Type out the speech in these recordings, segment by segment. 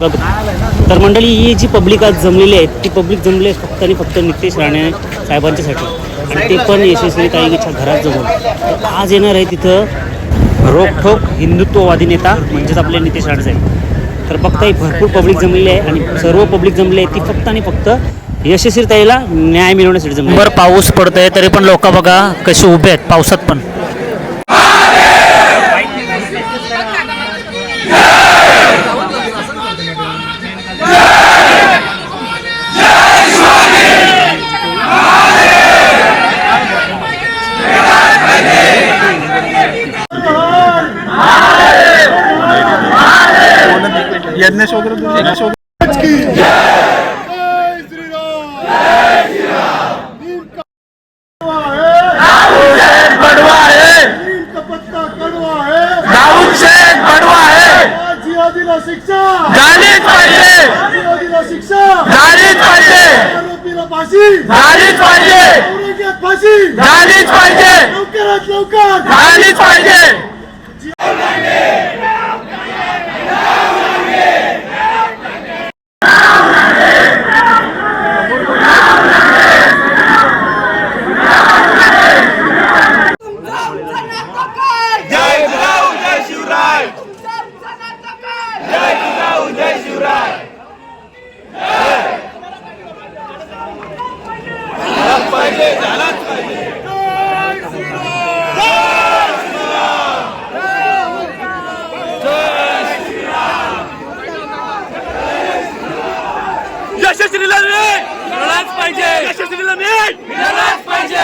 तर मंडळी ही जी पब्लिक आज जमलेली आहे ती पब्लिक जमली आहे फक्त आणि फक्त नितेश राणे साहेबांच्यासाठी. आणि ते पण यशस्वी ताईच्या घरात जमून. आज येणार आहे तिथं रोखोक हिंदुत्ववादी नेता म्हणजेच आपले नितेश राणे साहेब. तर बघताय भरपूर पब्लिक जमलेली आहे आणि सर्व पब्लिक जमली आहे ती फक्त आणि फक्त यशस्वीताईला न्याय मिळवण्यासाठी जमली बरं पाऊस पडतोय तरी पण लोक बघा कसे उभे आहेत पावसात पण. यज्ञेश वगैरे यज्ञेश वगैरे? शिक्षा झालीच पाहिजे. शिक्षा झालीच पाहिजे. आरोपीला फाशी झालीच पाहिजे फाशी झालीच पाहिजे लवकरात लवकर. झालीच पाहिजे जय जिजाऊ जय शिवराय जय जिजाऊ जय शिवराय झालाच पाहिजे झालाच पाहिजे यशस्वीला नाही मिळालाच पाहिजे यशस्वीला नाही मिळालाच पाहिजे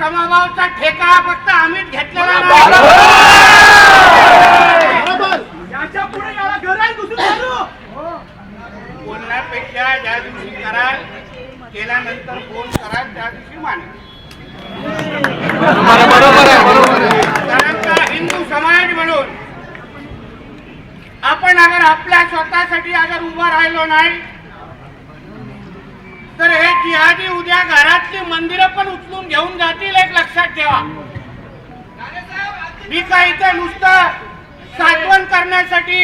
समभावचा ठेका फक्त आम्हीच घेतलेला नाही. बोलण्यापेक्षा ज्या दिवशी कराल केल्यानंतर फोन कराल त्या दिवशी मान हिंदू समाज म्हणून आपण अगर आपल्या स्वतःसाठी अगर उभं राहिलो नाही तर हे जिहादी उद्या घरातली मंदिरं पण उचलून घेऊन जातील एक लक्षात ठेवा. मी काय इथं नुसतं साठवण करण्यासाठी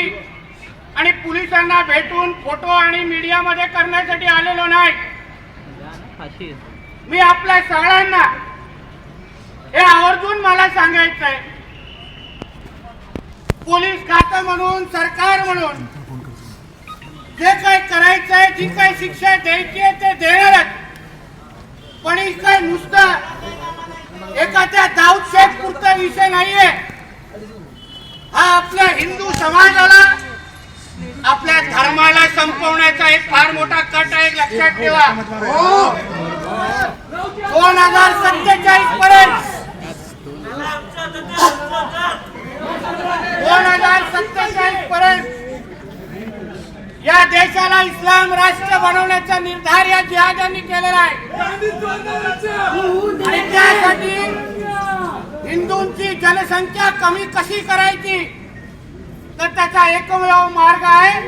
आणि पोलिसांना भेटून फोटो आणि मीडियामध्ये करण्यासाठी आलेलो नाही. मी आपल्या सगळ्यांना हे आवर्जून मला सांगायचंय. पोलीस खातं म्हणून सरकार म्हणून जे काय करायचंय जी काय शिक्षा द्यायची आहे ते देणारच. पण ही काय नुसतं एखाद्या दाऊद शेख पुरता विषय नाहीये. हा आपल्या हिंदू समाजाला आपल्या धर्माला संपवण्याचा एक फार मोठा कट आहे लक्षात ठेवा. देशाला इस्लाम राष्ट्र बनवण्याचा निर्धार या जिहाद्यांनी केलेला आहे. आणि त्यासाठी हिंदूंची जनसंख्या कमी कशी करायची? तर त्याचा एकमेव मार्ग आहे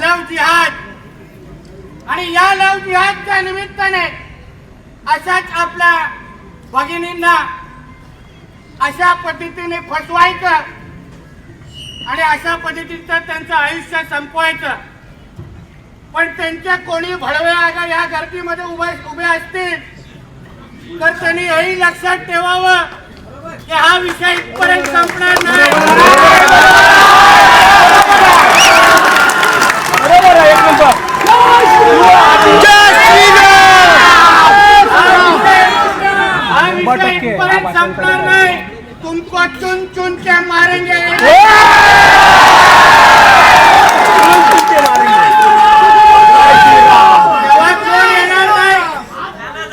लव जिहाद. आणि या लव जिहादच्या निमित्ताने अशाच आपल्या भगिनींना अशा पद्धतीने फसवायचं आणि अशा पद्धतीचं त्यांचं आयुष्य संपवायचं. पण त्यांच्या कोणी भडव्या आगा या गर्दीमध्ये उभे उभे असतील तर त्यांनी हेही लक्षात ठेवावं की हा विषय इथपर्यंत संपणार नाही बरोबर आहे एक नंबर हा विषय इथपर्यंत संपणार नाही तुमको चुन चुन के मारेंगे तेव्हा कोण येणार नाही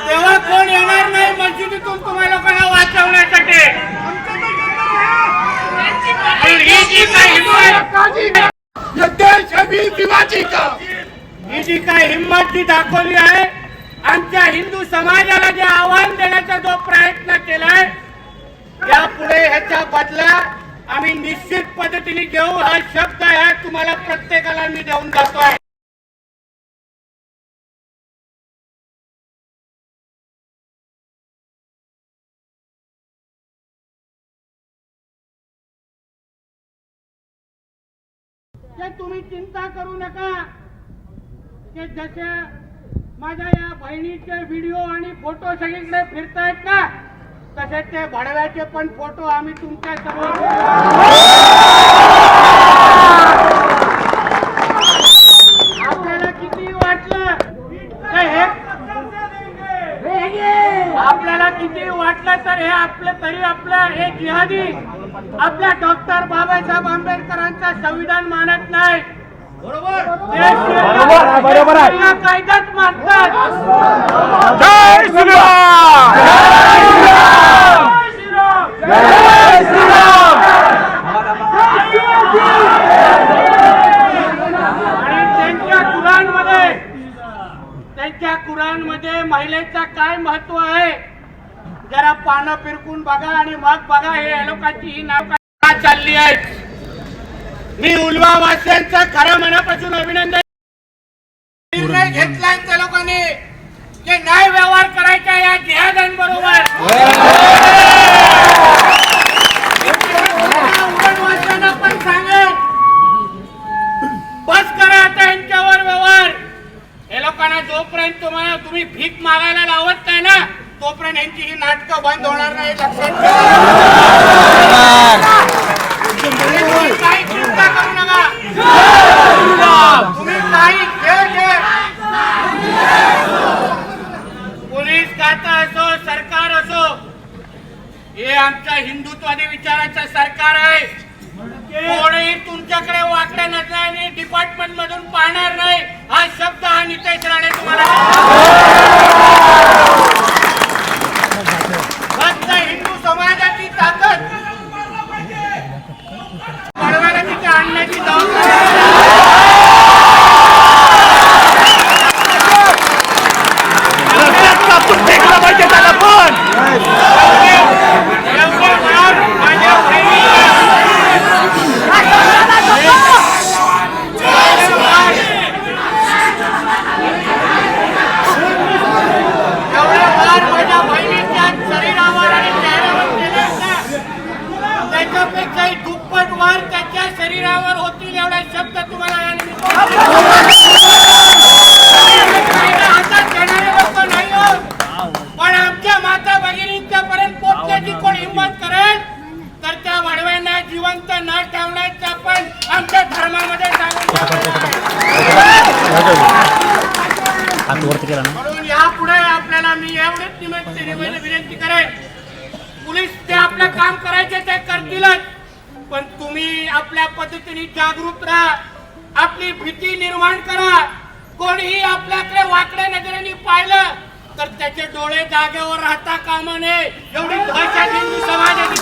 तेव्हा कोण येणार नाही मस्जिदीतून तुम्हा लोकांना वाचवण्यासाठी आणि ही जी काही हिंमत ये देश है वीर शिवाजी का? ही जी काय हिंमत जी दाखवली आहे आमच्या हिंदू समाजाला जे आव्हान देण्याचा जो प्रयत्न केलाय यापुढे ह्याचा बदला आम्ही निश्चित पद्धतीने घेऊ. हा शब्द आहे तुम्हाला प्रत्येकाला मी देऊन जातोय. ते तुम्ही चिंता करू नका. की जसे माझ्या या बहिणीचे व्हिडिओ आणि फोटो सगळीकडे फिरतायत ना तसे ते भडव्याचे पण फोटो आम्ही तुमच्यासमोर आपल्याला किती वाटलं? हे? आपल्याला किती वाटलं तर हे आपलं तरी आपलं हे जिहादी. आपल्या डॉक्टर बाबासाहेब आंबेडकरांचा संविधान मानत नाही. बरोबर. कायद्यात मानतात. जय त्यांच्या कुराणमध्ये मध्ये महिलेचा काय महत्त्व आहे? पानं फिरकून बघा आणि मग बघा हे लोकांची ही नाव चालली आहेत. मी उलवा वासियांचं खरं मनापासून अभिनंदन यांची ही नाटकं बंद होणार नाही लक्षात काही चिंता करू नका. तुम्ही काही खेळ खेळ. पोलीस खातं असो सरकार असो हे आमच्या हिंदुत्वादी विचाराचं सरकार आहे. कोणीही तुमच्याकडे वाकड्या नसल्याने डिपार्टमेंट मधून पाहणार नाही. हा शब्द हा नितेश राणे तुम्हाला. 감. करतीलच पण तुम्ही आपल्या पद्धतीने जागरूक राहा. आपली भीती निर्माण करा. कोणीही आपल्याकडे वाकड्या नजरेने पाहिलं तर त्याचे डोळे जागेवर राहता कामा नये. एवढी दहशत हिंदू समाजाची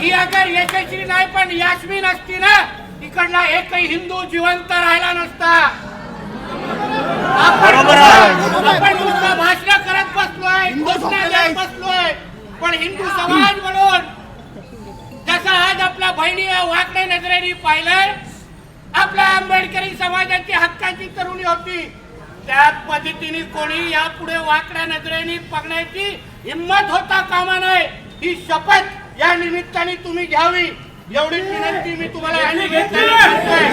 ही अगर यशस्वी नाही पण यास्मिन असती ना तिकडला एकही हिंदू जिवंत राहिला नसता. आपण आपण नुसतं भाषण करत बसलोय देत बसलोय. पण हिंदू समाज म्हणून जसं आज आपल्या बहिणी वाकड्या नजरेने पाहिलंय आपल्या आंबेडकरी समाजाची हक्काची तरुणी होती. त्या पद्धतीने कोणी यापुढे वाकड्या नजरेने बघण्याची हिंमत होता कामा नये. ही शपथ या निमित्ताने तुम्ही घ्यावी. एवढी विनंती मी तुम्हाला या निमित्ताने करतोय.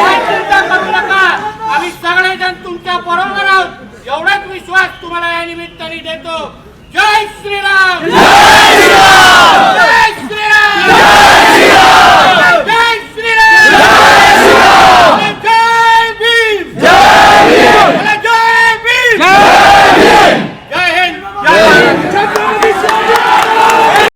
काय चिंता करू नका आम्ही सगळेजण तुमच्या बरोबर आहोत एवढाच विश्वास तुम्हाला